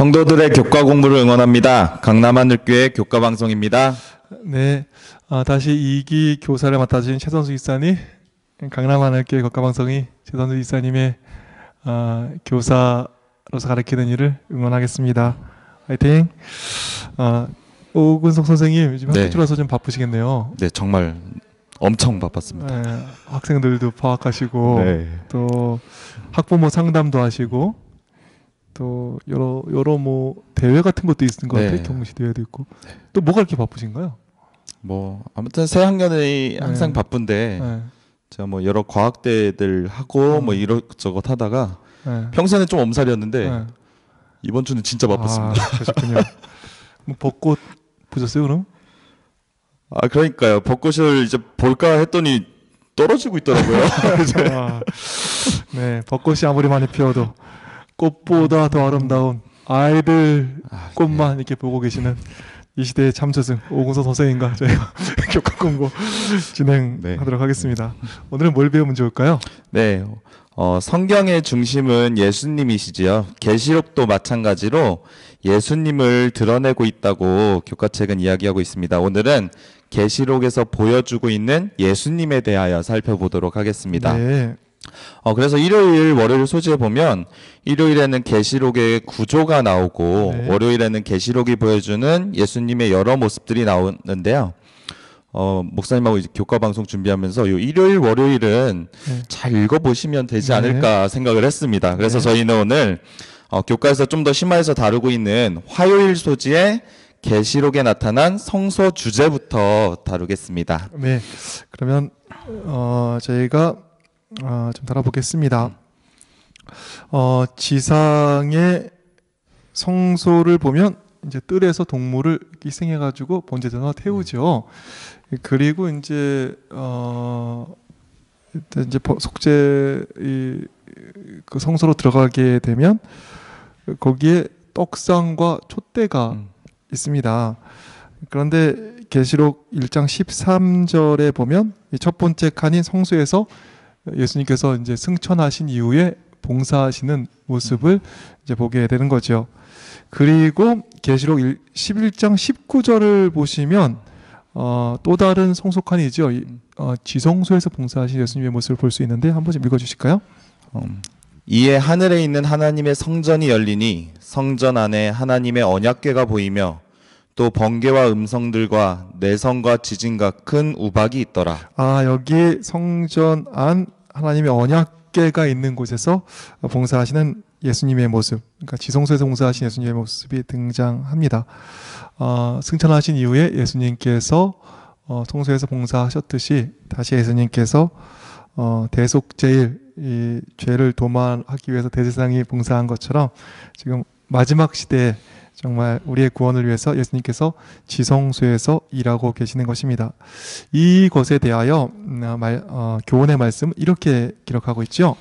성도들의 교과 공부를 응원합니다. 강남 하늘교회 교과 방송입니다. 네, 아, 다시 2기 교사를 맡아주신 최선수 이사님, 강남 하늘교회 교과 방송이 최선수 이사님의 아, 교사로서 가르치는 일을 응원하겠습니다. 화이팅! 아, 오근석 선생님, 요즘 네. 학교 들어서 좀 바쁘시겠네요. 네, 정말 엄청 바빴습니다. 네, 학생들도 파악하시고 네. 또 학부모 상담도 하시고 또 여러 여러 뭐 대회 같은 것도 있는 것 같아요. 네. 경시 대회도 있고 또 뭐가 이렇게 바쁘신가요? 뭐 아무튼 새 학년이 항상 네. 바쁜데 네, 제가 뭐 여러 과학 대회들 하고 음. 뭐 이것저것 하다가 네. 평소에는 좀 엄살이었는데 네. 이번 주는 진짜 바빴습니다. 아, 그러셨군요. 뭐 벚꽃 보셨어요 그럼? 아, 그러니까요. 벚꽃을 이제 볼까 했더니 떨어지고 있더라고요. 아, 네, 벚꽃이 아무리 많이 피어도 꽃보다 더 아름다운 아이들 아, 꽃만 이렇게 보고 계시는 이 시대의 참스승 오gun서 선생님과 저희가 교과 공부 진행하도록 네. 하겠습니다. 오늘은 뭘 배우면 좋을까요? 네. 어, 성경의 중심은 예수님이시지요. 계시록도 마찬가지로 예수님을 드러내고 있다고 교과책은 이야기하고 있습니다. 오늘은 계시록에서 보여주고 있는 예수님에 대하여 살펴보도록 하겠습니다. 네, 어, 그래서 일요일, 월요일 소지에 보면 일요일에는 계시록의 구조가 나오고 네. 월요일에는 계시록이 보여주는 예수님의 여러 모습들이 나오는데요. 어, 목사님하고 이제 교과 방송 준비하면서 요 일요일, 월요일은 네. 잘 읽어보시면 되지 네. 않을까 생각을 했습니다. 그래서 네. 저희는 오늘 어, 교과에서 좀 더 심화해서 다루고 있는 화요일 소지의 계시록에 나타난 성소 주제부터 다루겠습니다. 네. 그러면 어, 저희가 어, 좀 다뤄보겠습니다. 어, 지상의 성소를 보면 이제 뜰에서 동물을 희생해가지고 번제전화 태우죠. 그리고 이제 어, 일단 이제 버- 속죄 이, 그 성소로 들어가게 되면 거기에 떡상과 촛대가 음. 있습니다. 그런데 계시록 1장 13절에 보면 이첫 번째 칸인 성소에서 예수님께서 이제 승천하신 이후에 봉사하시는 모습을 이제 보게 되는 거죠. 그리고 계시록 1 11장 19절을 보시면 어, 또 다른. 이, 어, 지성소에서 봉사하신 예수님의 모습을 볼 수 있는데 한번 좀 읽어주실까요? 음. 이에 하늘에 있는 하나님의 성전이 열리니 성전 안에 하나님의 언약궤가 보이며 또 번개와 음성들과 내성과 지진과 큰 우박이 있더라. 아 여기 성전 안 하나님의 언약궤가 있는 곳에서 봉사하시는 예수님의 모습, 그러니까 지성소에서 봉사하신 예수님의 모습이 등장합니다. 어, 승천하신 이후에 예수님께서 어, 성소에서 봉사하셨듯이 다시 예수님께서 어, 대속제일 이 죄를 도만하기 위해서 대제사장이 봉사한 것처럼 지금 마지막 시대에 정말 우리의 구원을 위해서 예수님께서 지성소에서 일하고 계시는 것입니다. 이것에 대하여 음, 아, 말, 어, 교훈의 말씀 이렇게 기록하고 있죠.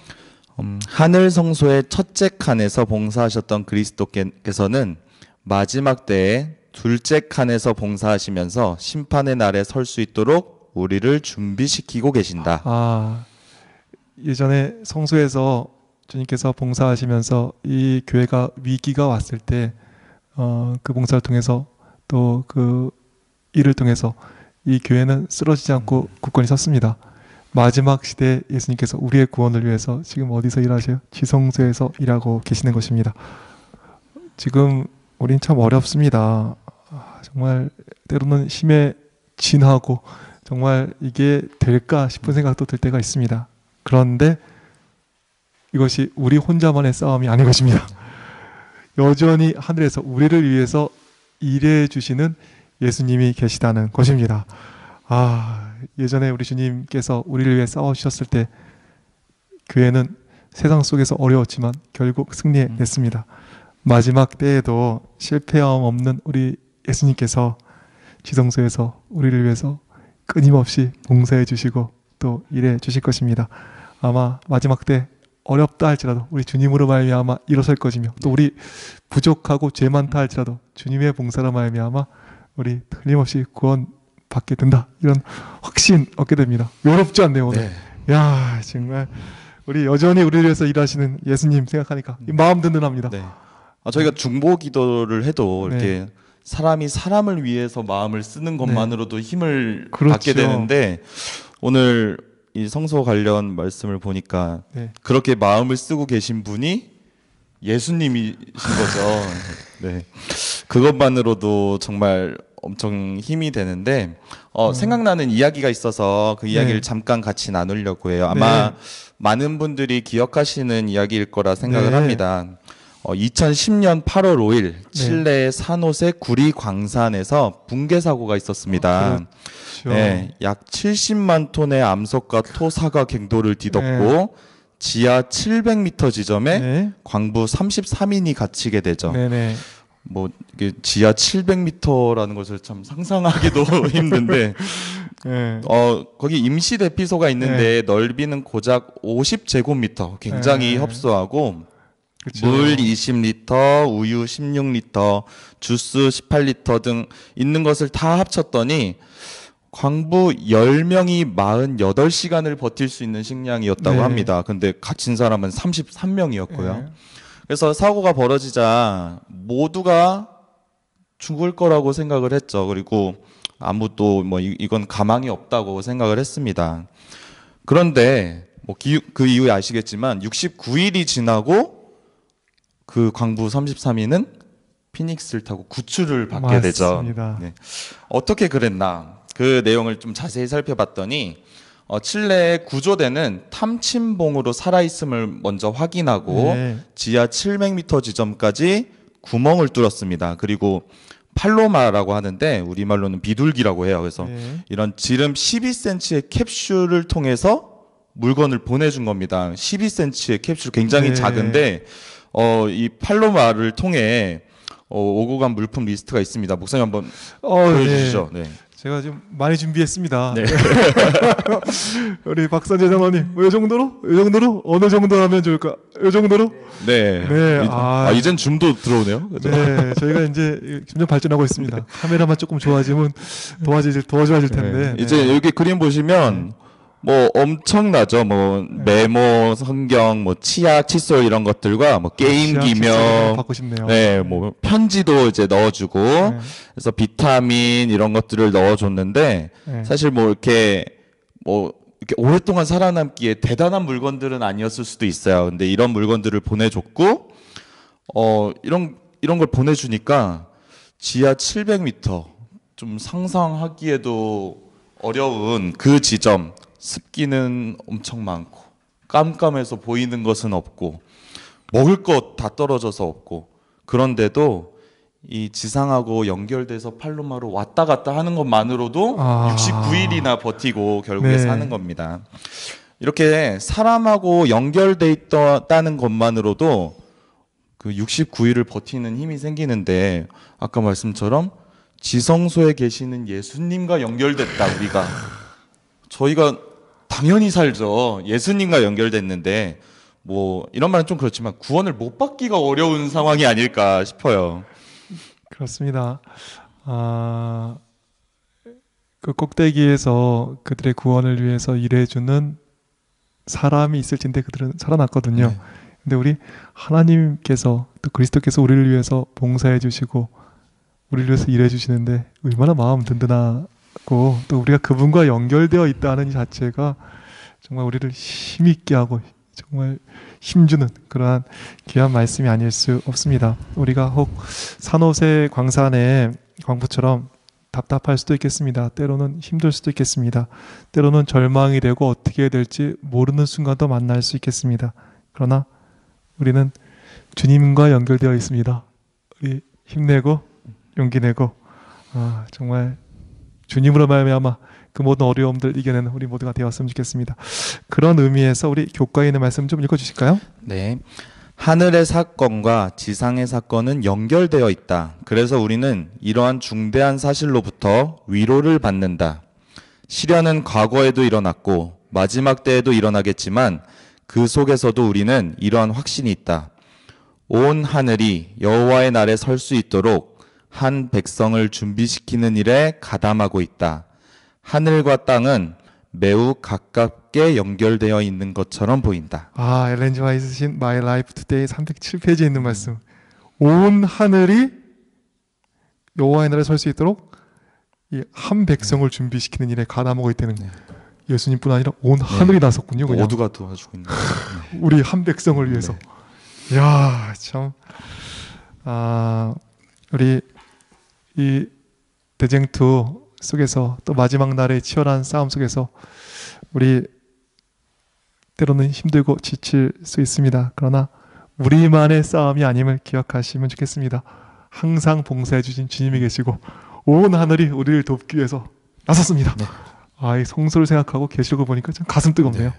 음, 하늘 성소의 첫째 칸에서 봉사하셨던 그리스도께서는 마지막 때에 둘째 칸에서 봉사하시면서 심판의 날에 설 수 있도록 우리를 준비시키고 계신다. 아 예전에 성소에서 주님께서 봉사하시면서 이 교회가 위기가 왔을 때 어, 그 봉사를 통해서 또 그 일을 통해서 이 교회는 쓰러지지 않고 굳건히 섰습니다. 마지막 시대에 예수님께서 우리의 구원을 위해서 지금 어디서 일하세요? 지성소에서 일하고 계시는 것입니다. 지금 우린 참 어렵습니다. 아, 정말 때로는 힘에 진하고 정말 이게 될까 싶은 생각도 들 때가 있습니다. 그런데 이것이 우리 혼자만의 싸움이 아닌 것입니다. 여전히 하늘에서 우리를 위해서 일해 주시는 예수님이 계시다는 것입니다. 아, 예전에 우리 주님께서 우리를 위해 싸워 주셨을 때 교회는 세상 속에서 어려웠지만 결국 승리했습니다. 마지막 때에도 실패함 없는 우리 예수님께서 지성소에서 우리를 위해서 끊임없이 봉사해 주시고 또 일해 주실 것입니다. 아마 마지막 때 어렵다 할지라도 우리 주님으로 말미암아 일어설 것이며 또 우리 부족하고 죄 많다 할지라도 주님의 봉사로 말미암아 우리 틀림없이 구원 받게 된다 이런 확신 얻게 됩니다. 외롭지 않네요 오늘. 네. 야 정말 우리 여전히 우리를 위해서 일하시는 예수님 생각하니까 이 마음 든든합니다. 네. 아, 저희가 중보 기도를 해도 네. 이렇게 사람이 사람을 위해서 마음을 쓰는 것만으로도 힘을 그렇죠. 받게 되는데 오늘 이 성소 관련 말씀을 보니까 네. 그렇게 마음을 쓰고 계신 분이 예수님이신 거죠. 네. 그것만으로도 정말 엄청 힘이 되는데 어, 생각나는 이야기가 있어서 그 이야기를 네. 잠깐 같이 나누려고 해요. 아마 네. 많은 분들이 기억하시는 이야기일 거라 생각을 네. 합니다. 어, 2010년 8월 5일 칠레의 산호세 구리 광산에서 붕괴 사고가 있었습니다. 그렇죠. 네, 약 70만 톤의 암석과 토사가 갱도를 뒤덮고 지하 700m 지점에 네. 광부 33인이 갇히게 되죠. 네네. 뭐 이게 지하 700m라는 것을 참 상상하기도 힘든데 네. 어 거기 임시 대피소가 있는데 넓이는 고작 50제곱미터 굉장히 네. 협소하고 그렇죠. 물 20리터, 우유 16리터, 주스 18리터 등 있는 것을 다 합쳤더니 광부 10명이 48시간을 버틸 수 있는 식량이었다고 네. 합니다. 근데 갇힌 사람은 33명이었고요. 네. 그래서 사고가 벌어지자 모두가 죽을 거라고 생각을 했죠. 그리고 아무도 뭐 이- 이건 가망이 없다고 생각을 했습니다. 그런데 뭐 기- 그 이후에 아시겠지만 69일이 지나고 그 광부 33인은 피닉스를 타고 구출을 받게 되죠. 맞습니다. 네. 어떻게 그랬나? 그 내용을 좀 자세히 살펴봤더니 어, 칠레의 구조대는 탐침봉으로 살아있음을 먼저 확인하고 네. 지하 700m 지점까지 구멍을 뚫었습니다. 그리고 팔로마라고 하는데 우리말로는 비둘기라고 해요. 그래서 네. 이런 지름 12cm의 캡슐을 통해서 물건을 보내준 겁니다. 12cm의 캡슐 굉장히 네. 작은데 어, 이 팔로마를 통해 어, 오고 간 물품 리스트가 있습니다. 목사님 한번 어, 네. 보여주시죠. 네. 제가 지금 많이 준비했습니다. 네. 우리 박선재 장로님, 뭐이 정도로? 이 정도로? 어느 정도 하면 좋을까? 이 정도로? 네. 네, 이- 아. 아, 이젠 줌도 들어오네요. 그죠? 네, 저희가 이제 점점 발전하고 있습니다. 카메라만 조금 좋아지면 도와질 더 좋아질 텐데. 네. 이제 여기 그림 보시면 뭐 엄청나죠. 뭐 메모, 성경, 뭐 치약, 칫솔 이런 것들과 뭐 게임기며 싶네요. 네, 뭐 편지도 이제 넣어주고 네. 그래서 비타민 이런 것들을 넣어줬는데 네. 사실 뭐 이렇게 뭐 이렇게 오랫동안 살아남기에 대단한 물건들은 아니었을 수도 있어요. 근데 이런 물건들을 보내줬고 어 이런 이런 걸 보내주니까 지하 700m 좀 상상하기에도 어려운 그 지점 습기는 엄청 많고 깜깜해서 보이는 것은 없고 먹을 것 다 떨어져서 없고 그런데도 이 지상하고 연결돼서 팔로마로 왔다 갔다 하는 것만으로도 아. 69일이나 버티고 결국에 네. 사는 겁니다. 이렇게 사람하고 연결돼 있다는 것만으로도 그 69일을 버티는 힘이 생기는데 아까 말씀처럼 지성소에 계시는 예수님과 연결됐다 우리가 저희가 당연히 살죠. 예수님과 연결됐는데 뭐 이런 말은 좀 그렇지만 구원을 못 받기가 어려운 상황이 아닐까 싶어요. 그렇습니다. 아, 그 꼭대기에서 그들의 구원을 위해서 일해주는 사람이 있을진데 그들은 살아났거든요. 네. 근데 우리 하나님께서 또 그리스도께서 우리를 위해서 봉사해 주시고 우리를 위해서 일해 주시는데 얼마나 마음 든든하고 또 우리가 그분과 연결되어 있다는 이 자체가 정말 우리를 힘있게 하고 정말 힘주는 그러한 귀한 말씀이 아닐 수 없습니다. 우리가 혹 산호세 광산의 광부처럼 답답할 수도 있겠습니다. 때로는 힘들 수도 있겠습니다. 때로는 절망이 되고 어떻게 해야 될지 모르는 순간도 만날 수 있겠습니다. 그러나 우리는 주님과 연결되어 있습니다. 우리 힘내고 용기 내고 아, 정말 주님으로 말미암아 그 모든 어려움들 이겨내는 우리 모두가 되었으면 좋겠습니다. 그런 의미에서 우리 교과에 있는 말씀 좀 읽어주실까요? 네. 하늘의 사건과 지상의 사건은 연결되어 있다. 그래서 우리는 이러한 중대한 사실로부터 위로를 받는다. 시련은 과거에도 일어났고 마지막 때에도 일어나겠지만 그 속에서도 우리는 이러한 확신이 있다. 온 하늘이 여호와의 날에 설 수 있도록 한 백성을 준비시키는 일에 가담하고 있다. 하늘과 땅은 매우 가깝게 연결되어 있는 것처럼 보인다. 아 엘렌 지 화이트 신 My Life Today 307페이지에 있는 말씀 온 하늘이 여호와의 날에 설 수 있도록 이한 백성을 준비시키는 일에 가담하고 있다는 예수님뿐 아니라 온 하늘이 나섰군요. 그냥 모두가 도와주고 있는. 네. 우리 한 백성을 위해서. 야, 참. 아, 우리 이 대쟁투 속에서 또 마지막 날의 치열한 싸움 속에서 우리 때로는 힘들고 지칠 수 있습니다. 그러나 우리만의 싸움이 아님을 기억하시면 좋겠습니다. 항상 봉사해 주신 주님이 계시고 온 하늘이 우리를 돕기 위해서 나섰습니다. 네. 아, 이 성소를 생각하고 계시고 보니까 참 가슴 뜨겁네요.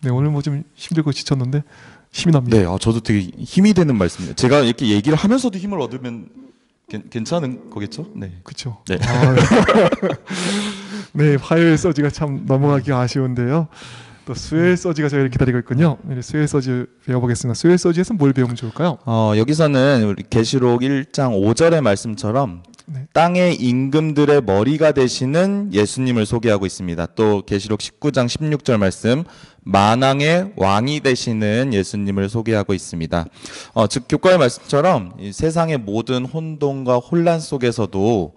네, 오늘 뭐 좀 힘들고 지쳤는데 힘이 납니다. 네, 아, 저도 되게 힘이 되는 말씀이에요. 제가 이렇게 얘기를 하면서도 힘을 얻으면 괜, 괜찮은 거겠죠? 네. 그렇죠. 네. 아, 네, 화요일 서지가 참 넘어가기 아쉬운데요. 또 수요일 서지가 저희를 기다리고 있군요. 네, 수요일 서지 배워보겠습니다. 수요일 서지에서 뭘 배우면 좋을까요? 어, 여기서는 우리 계시록 1장 5절의 말씀처럼 네. 땅의 임금들의 머리가 되시는 예수님을 소개하고 있습니다. 또 계시록 19장 16절 말씀 만왕의 왕이 되시는 예수님을 소개하고 있습니다. 어, 즉 교과의 말씀처럼 이 세상의 모든 혼돈과 혼란 속에서도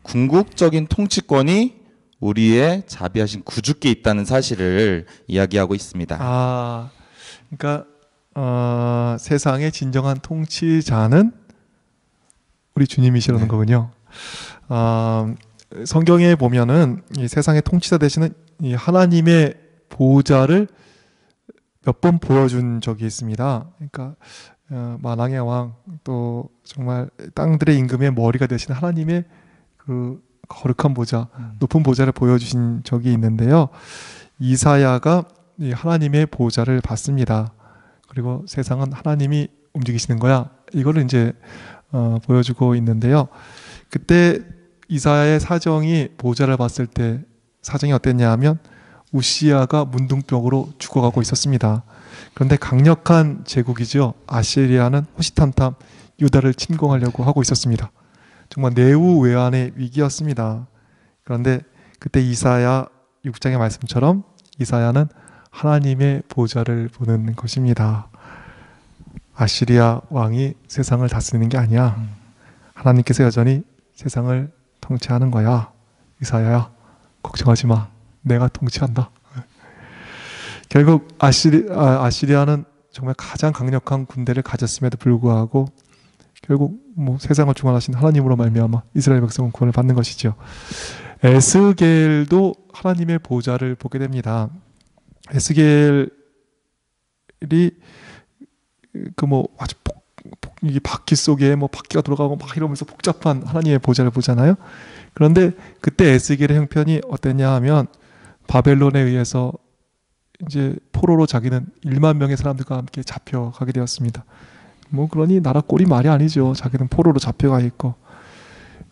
궁극적인 통치권이 우리의 자비하신 구주께 있다는 사실을 이야기하고 있습니다. 아, 그러니까 어, 세상의 진정한 통치자는 우리 주님이시라는 네. 거군요. 아, 성경에 보면은 이 세상의 통치자 되시는 이 하나님의 보호자를 몇 번 보여준 적이 있습니다. 그러니까 어, 만왕의 왕 또 정말 땅들의 임금의 머리가 되신 하나님의 그 거룩한 보좌, 높은 보좌를 보여주신 적이 있는데요. 이사야가 이 하나님의 보좌를 받습니다. 그리고 세상은 하나님이 움직이시는 거야. 이거를 이제 어, 보여주고 있는데요. 그때 이사야의 사정이 보좌를 봤을 때 사정이 어땠냐 하면 우시아가 문둥병으로 죽어가고 있었습니다. 그런데 강력한 제국이죠. 아시리아는 호시탐탐 유다를 침공하려고 하고 있었습니다. 정말 내우외환의 위기였습니다. 그런데 그때 이사야 6장의 말씀처럼 이사야는 하나님의 보좌를 보는 것입니다. 아시리아 왕이 세상을 다스리는 게 아니야. 하나님께서 여전히 세상을 통치하는 거야. 이사야야, 걱정하지 마. 내가 통치한다. 결국 아시리, 아, 아시리아는 정말 가장 강력한 군대를 가졌음에도 불구하고 결국 뭐 세상을 주관하신 하나님으로 말미암아 이스라엘 백성은 구원을 받는 것이죠. 에스겔도 하나님의 보좌를 보게 됩니다. 에스겔이 그 뭐 아주 이 바퀴 속에 뭐 바퀴가 돌아가고 막 이러면서 복잡한 하나님의 보좌를 보잖아요. 그런데 그때 에스겔의 형편이 어땠냐 하면 바벨론에 의해서 이제 포로로 자기는 1만 명의 사람들과 함께 잡혀가게 되었습니다. 뭐 그러니 나라 꼴이 말이 아니죠. 자기는 포로로 잡혀가 있고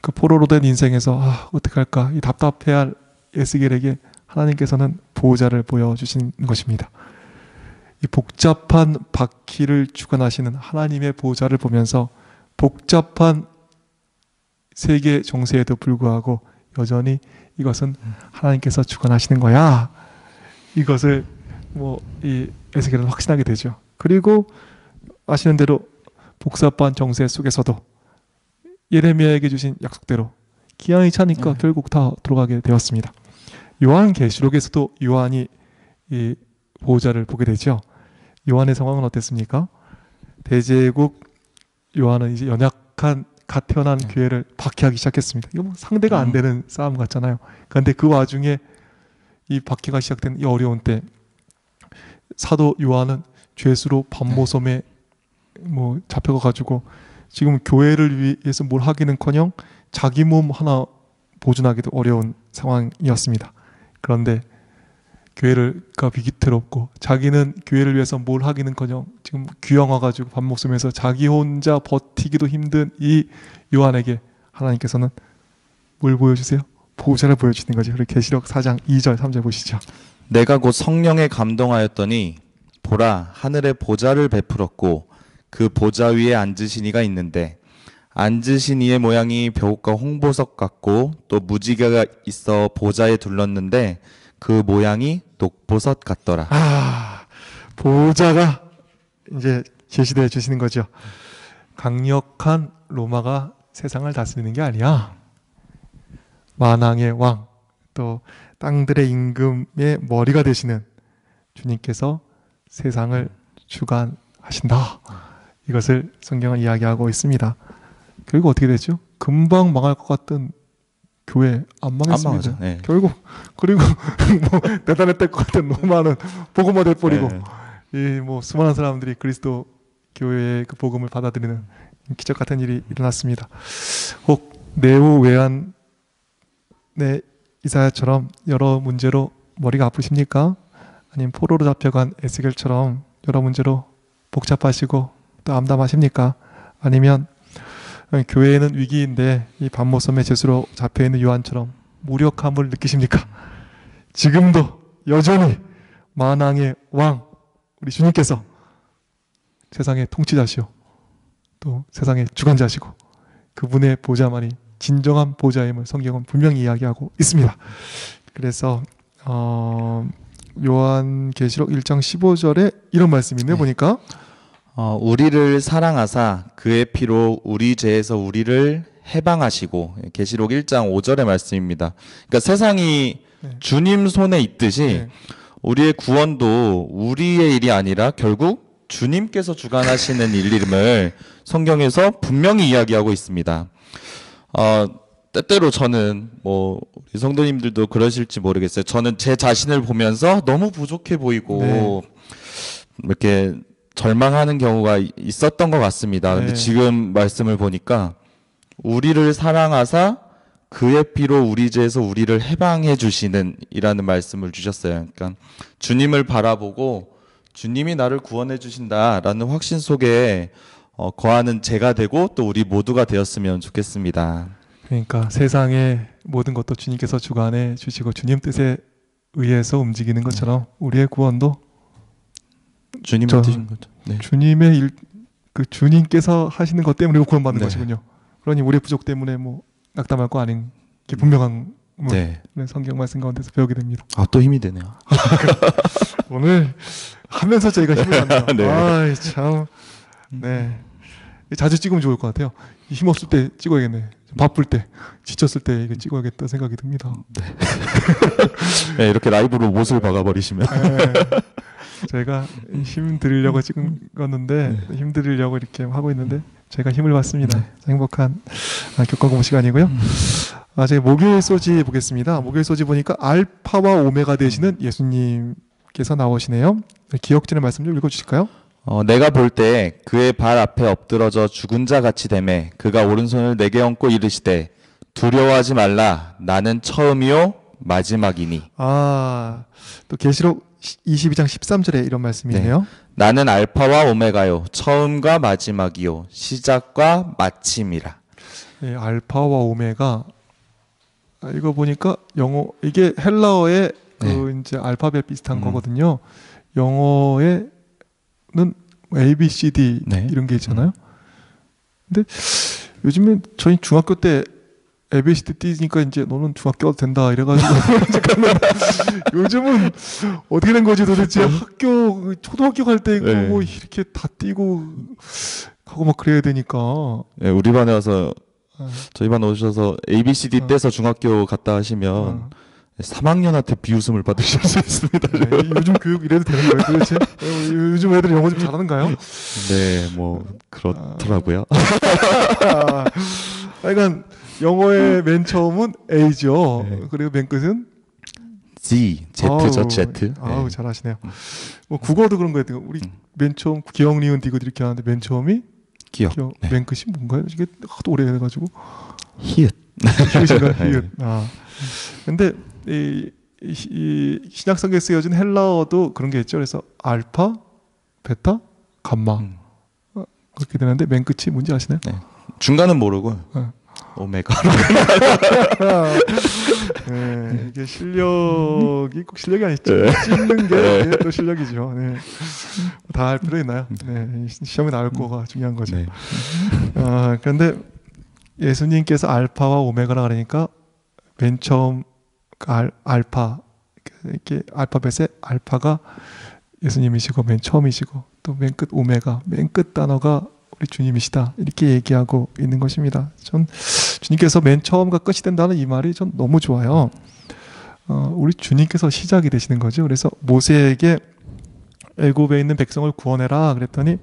그 포로로 된 인생에서 아 어떡할까 이 답답해할 에스겔에게 하나님께서는 보호자를 보여주신 것입니다. 이 복잡한 바퀴를 주관하시는 하나님의 보호자를 보면서 복잡한 세계 정세에도 불구하고 여전히 이것은 하나님께서 주관하시는 거야. 이것을 뭐 이 에스겔은 확신하게 되죠. 그리고 아시는 대로 복잡한 정세 속에서도 예레미야에게 주신 약속대로 기한이 차니까 네. 결국 다 들어가게 되었습니다. 요한 계시록에서도 요한이 이 보호자를 보게 되죠. 요한의 상황은 어땠습니까? 대제국 요한은 이제 연약한 갓 태어난 네. 교회를 박해하기 시작했습니다. 이거 뭐 상대가 안 음. 되는 싸움 같잖아요. 그런데 그 와중에 이 박해가 시작된 이 어려운 때 사도 요한은 죄수로 반모섬에 뭐 잡혀가 가지고 지금 교회를 위해서 뭘 하기는커녕 자기 몸 하나 보존하기도 어려운 상황이었습니다. 그런데 교회를가 위기태롭고 자기는 교회를 위해서 뭘 하기는커녕 지금 귀영 와 가지고 반모섬에서 자기 혼자 버티기도 힘든 이 요한에게 하나님께서는 뭘 보여주세요? 보호자를 보여주시는 거죠. 우리 계시록 4장 2절 3절 보시죠. 내가 곧 성령에 감동하였더니 보라 하늘에 보좌를 베풀었고 그 보좌 위에 앉으신 이가 있는데 앉으신 이의 모양이 벼옷과 홍보석 같고 또 무지개가 있어 보좌에 둘렀는데 그 모양이 녹보석 같더라. 아, 보호자가 이제 제시되어 주시는 거죠. 강력한 로마가 세상을 다스리는 게 아니야. 만왕의 왕, 또 땅들의 임금의 머리가 되시는 주님께서 세상을 주관하신다. 이것을 성경은 이야기하고 있습니다. 결국 어떻게 됐죠? 금방 망할 것 같던 교회 안안 망했습니다. 망하죠. 네. 결국 그리고 뭐 대단했을 것 같은 로마는 복음화 돼 버리고 네. 이뭐 수많은 사람들이 그리스도 교회의 그 복음을 받아들이는 기적 같은 일이 일어났습니다. 혹 네오 외환의 이사야처럼 여러 문제로 머리가 아프십니까? 아니면 포로로 잡혀간 에스겔처럼 여러 문제로 복잡하시고 또 암담하십니까? 아니면 교회에는 위기인데 이 반모섬의 죄수로 잡혀 있는 요한처럼 무력함을 느끼십니까? 지금도 여전히 만왕의 왕 우리 주님께서 세상의 통치자시오. 또 세상의 주관자시고 그분의 보좌만이 진정한 보좌임을 성경은 분명히 이야기하고 있습니다. 그래서 어, 요한계시록 1장 15절에 이런 말씀이 있네 네. 보니까 어, 우리를 사랑하사 그의 피로 우리 죄에서 우리를 해방하시고 계시록 1장 5절의 말씀입니다. 그러니까 세상이 네. 주님 손에 있듯이 네. 우리의 구원도 우리의 일이 아니라 결국 주님께서 주관하시는 일임을 성경에서 분명히 이야기하고 있습니다. 어, 때때로 저는 뭐 우리 성도님들도 그러실지 모르겠어요. 저는 제 자신을 보면서 너무 부족해 보이고 네. 이렇게 절망하는 경우가 이- 있었던 것 같습니다. 근데 네. 지금 말씀을 보니까 우리를 사랑하사 그의 피로 우리 죄에서 우리를 해방해 주시는 이라는 말씀을 주셨어요. 그러니까 주님을 바라보고 주님이 나를 구원해 주신다라는 확신 속에 어, 거하는 제가 되고 또 우리 모두가 되었으면 좋겠습니다. 그러니까 세상의 모든 것도 주님께서 주관해 주시고 주님 뜻에 의해서 움직이는 것처럼 우리의 구원도 주님 저- 뜻인 거죠. 네. 주님의 일, 그 주님께서 하시는 것 때문에 구원 받는 네. 것이군요. 그러니 우리의 부족 때문에 뭐 낙담할 거 아닌 게 분명한 뭐 네. 성경 말씀 가운데서 배우게 됩니다. 아, 또 힘이 되네요. 오늘 하면서 저희가 힘을 받네요. 네. 참. 네. 자주 찍으면 좋을 것 같아요. 힘 없을 때 찍어야겠네. 바쁠 때, 지쳤을 때 이거 찍어야겠다 생각이 듭니다. 네, 이렇게 라이브로 못을 박아버리시면. 네. 제가 힘 드리려고 찍은 건데 힘 드리려고 이렇게 하고 있는데 제가 힘을 받습니다. 행복한 아, 교과공 시간이고요. 아, 제가 목요일 소지 보겠습니다. 목요일 소지 보니까 알파와 오메가 되시는 예수님께서 나오시네요. 기억지는 말씀 좀 읽어주실까요? 어, 내가 볼 때 그의 발 앞에 엎드러져 죽은 자 같이 되매 그가 오른손을 내게 얹고 이르시되 두려워하지 말라 나는 처음이요 마지막이니 아, 또 계시록 22장 13절에 이런 말씀이 네. 나는 알파와 오메가요 처음과 마지막이요 시작과 마침이라 예, 알파와 오메가 아, 이거 보니까 영어 이게 헬라어의 그 이제 알파벳 비슷한 네. 음. 거거든요. 영어에는 A, B, C, D 네. 이런 게 있잖아요. 근데 요즘에 저희 중학교 때 D 띄니까 이제 너는 중학교 가도 된다 이래가지고 잠깐만 요즘은 어떻게 된 거지 도대체 학교 그 초등학교 갈때 네. 뭐 이렇게 다 띄고 하고 막 그래야 되니까 예, 우리 반에 와서 아. 저희 반 오셔서 A, B, C, D 어. 떼서 중학교 갔다 하시면 어. 3학년한테 비웃음을 받으실 수 있습니다. 네, 요즘 교육 이래도 되는 거예요 도대체? 어, 요즘 애들 영어 좀 잘하는가요? 네, 뭐 그렇더라고요. 아, 그러니까 영어의 맨 처음은 A죠. 네. 그리고 맨 끝은 Z, Z죠, Z. 아우 네. 잘하시네요. 뭐 국어도 그런 거예요. 우리 음. 맨 처음 기억 니은 디귿 이렇게 하는데 맨 처음이 기억. 기억, 네. 맨 끝이 뭔가요? 이게 하도 오래 돼가지고 히읗. 히읗인가 네. 히읗. 아 근데 이, 이, 이 신약성경에 쓰여진 헬라어도 그런 게 있죠. 그래서 알파, 베타, 감마 음. 그렇게 되는데 맨 끝이 뭔지 아시나요? 중간은 모르고 어. 오메가. 네, 이게 실력이 꼭 실력이 아니죠. 네. 찍는 네. 게또 실력이죠. 네. 다할 필요 있나요? 네, 시험에 나올 거가 중요한 거죠. 네. 아, 그런데 예수님께서 알파와 오메가라 그러니까 맨 처음 그 알, 알파 이렇게 알파벳의 알파가 예수님이시고 맨 처음이시고 또 맨 끝 오메가 맨 끝 단어가 우리 주님이시다 이렇게 얘기하고 있는 것입니다. 전 주님께서 맨 처음과 끝이 된다는 이 말이 전 너무 좋아요. 어, 우리 주님께서 시작이 되시는 거죠. 그래서 모세에게 애굽에 있는 백성을 구원해라 그랬더니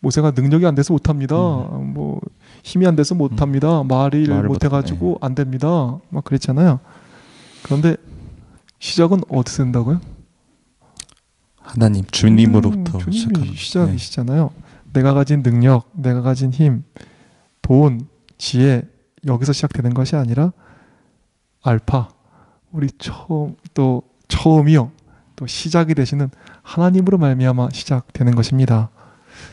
모세가 능력이 안 돼서 못합니다. 뭐 힘이 안 돼서 못합니다. 말을 말을 못해가지고 안 됩니다. 막 그랬잖아요. 그런데 시작은 어디서 된다고요? 하나님 주님으로부터 음, 주님이 시작합니다. 네. 시작이시잖아요. 내가 가진 능력, 내가 가진 힘, 돈, 지혜 여기서 시작되는 것이 아니라 알파 우리 처음 또 처음이요 또 시작이 되시는 하나님으로 말미암아 시작되는 것입니다.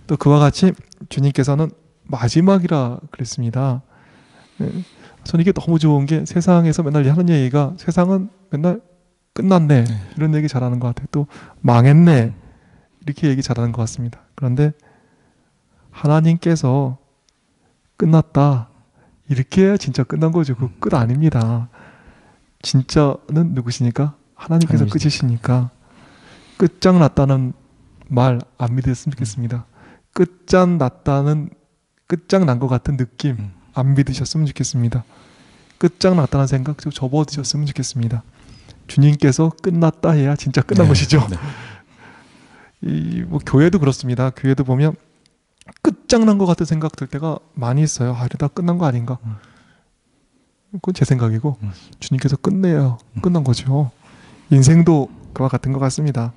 또 그와 같이 주님께서는 마지막이라 그랬습니다. 예, 저는 이게 너무 좋은 게 세상에서 맨날 하는 얘기가 세상은 맨날 끝났네 이런 얘기 잘하는 것 같아요. 또 망했네 이렇게 얘기 잘하는 것 같습니다. 그런데 하나님께서 끝났다 이렇게 해야 진짜 끝난 거죠. 그 끝 아닙니다. 진짜는 누구시니까 하나님께서 하나님이시죠. 끝이시니까 끝장 났다는 말 안 믿었으면 좋겠습니다. 끝장 났다는 끝장 난 것 같은 느낌 음. 안 믿으셨으면 좋겠습니다. 끝장 났다는 생각 좀 접어드셨으면 좋겠습니다. 주님께서 끝났다 해야 진짜 끝난 네. 것이죠. 네. 이뭐 교회도 그렇습니다. 교회도 보면 끝장난 것 같은 생각 들 때가 많이 있어요. 아, 이러다 끝난 거 아닌가? 음. 그건 제 생각이고 음. 주님께서 끝내요. 끝난 거죠. 인생도 그와 같은 것 같습니다.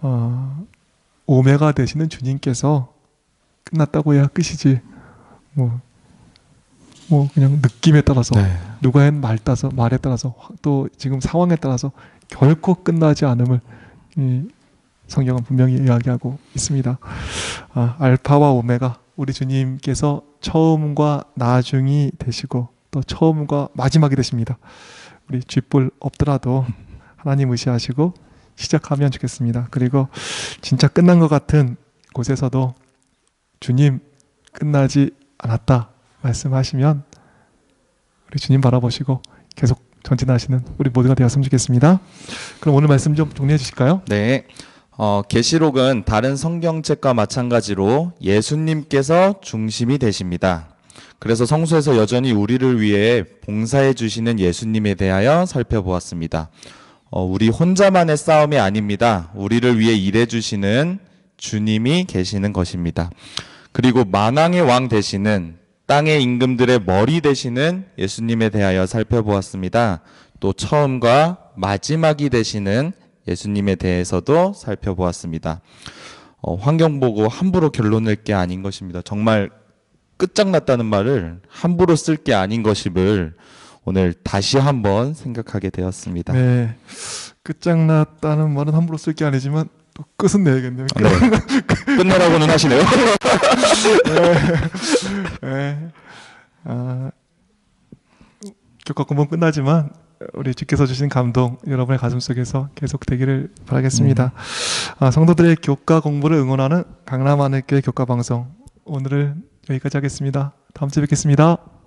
어, 오메가 되시는 주님께서 끝났다고 해야 끝이지. 뭐, 뭐 그냥 느낌에 따라서 네. 누가 한말 따라서 말에 따라서 화- 또 지금 상황에 따라서 결코 끝나지 않음을 이 성경은 분명히 이야기하고 있습니다. 아, 알파와 오메가 우리 주님께서 처음과 나중이 되시고 또 처음과 마지막이 되십니다. 우리 쥐뿔 없더라도 하나님 의시하시고 시작하면 좋겠습니다. 그리고 진짜 끝난 것 같은 곳에서도 주님 끝나지 않았다 말씀하시면 우리 주님 바라보시고 계속 전진하시는 우리 모두가 되었으면 좋겠습니다. 그럼 오늘 말씀 좀 정리해 주실까요? 네. 어, 계시록은 다른 성경책과 마찬가지로 예수님께서 중심이 되십니다. 그래서 성서에서 여전히 우리를 위해 봉사해 주시는 예수님에 대하여 살펴보았습니다. 어, 우리 혼자만의 싸움이 아닙니다. 우리를 위해 일해 주시는 주님이 계시는 것입니다. 그리고 만왕의 왕 되시는 땅의 임금들의 머리 되시는 예수님에 대하여 살펴보았습니다. 또 처음과 마지막이 되시는 예수님에 대해서도 살펴보았습니다. 어, 환경 보고 함부로 결론 낼 게 아닌 것입니다. 정말 끝장났다는 말을 함부로 쓸 게 아닌 것임을 오늘 다시 한번 생각하게 되었습니다. 네. 끝장났다는 말은 함부로 쓸 게 아니지만 또 끝은 내야겠네요. 네. 끝내라고는 하시네요. 네. 아, 교과 공부 끝나지만 우리 주께서 주신 감동 여러분의 가슴 속에서 계속 되기를 바라겠습니다. 아, 성도들의 교과 공부를 응원하는 강남하늘교회 교과 방송 오늘은 여기까지 하겠습니다. 다음 주에 뵙겠습니다.